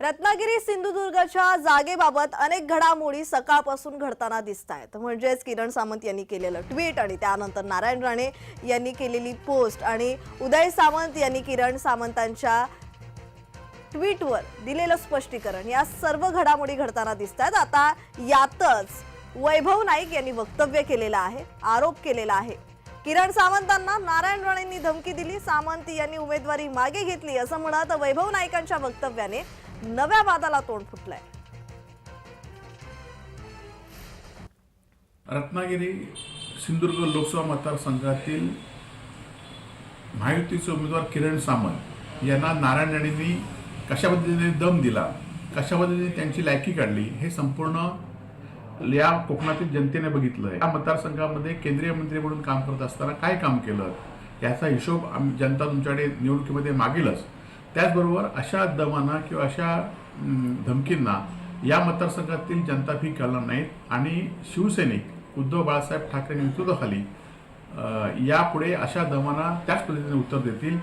रत्नागिरी सिंधुदुर्गच्या जागेबाबत अनेक घडामोडी सकाळपासून घडताना दिसत आहेत म्हणजेच किरण सामंत यांनी केलेलं ट्विट आणि त्यानंतर नारायण राणे यांनी केलेली पोस्ट आणि उदय सामंत यांनी किरण सामंतांच्या ट्विटवर दिलेलं स्पष्टीकरण. या सर्व घडामोडी घडताना दिसत आहेत आता यातच वैभव नाईक यांनी वक्तव्य केलेलं आहे आरोप केलेला आहे. किरण सामंतांना नारायण राणेंनी धमकी दिली सामंत यांनी उमेदवारी मागे घेतली असं म्हणत वैभव नाईकांच्या वक्तव्याने नव्या वादाला तोंड फुटलंय. रत्नागिरी सिंधुदुर्ग लोकसभा मतदारसंघातील महायुतीचे उमेदवार किरण सामंत यांना नारायण राणेंनी कशा पद्धतीने दम दिला कशा पद्धतीने त्यांची लायकी काढली हे संपूर्ण या कोकणातील जनतेने बघितलं आहे या मतदारसंघामध्ये केंद्रीय मंत्री म्हणून काम करत असताना काय काम केलं? याचा हिशोब आम- जनता तुमच्याकडे निवडणुकीमध्ये मागेलच. त्याचबरोबर अशा दमांना किंवा अशा धमकींना या मतदारसंघातील जनता फी घालणार नाहीत. आणि शिवसैनिक उद्धव बाळासाहेब ठाकरे नेतृत्वाखाली यापुढे अशा दमांना त्याच पद्धतीने उत्तर देतील.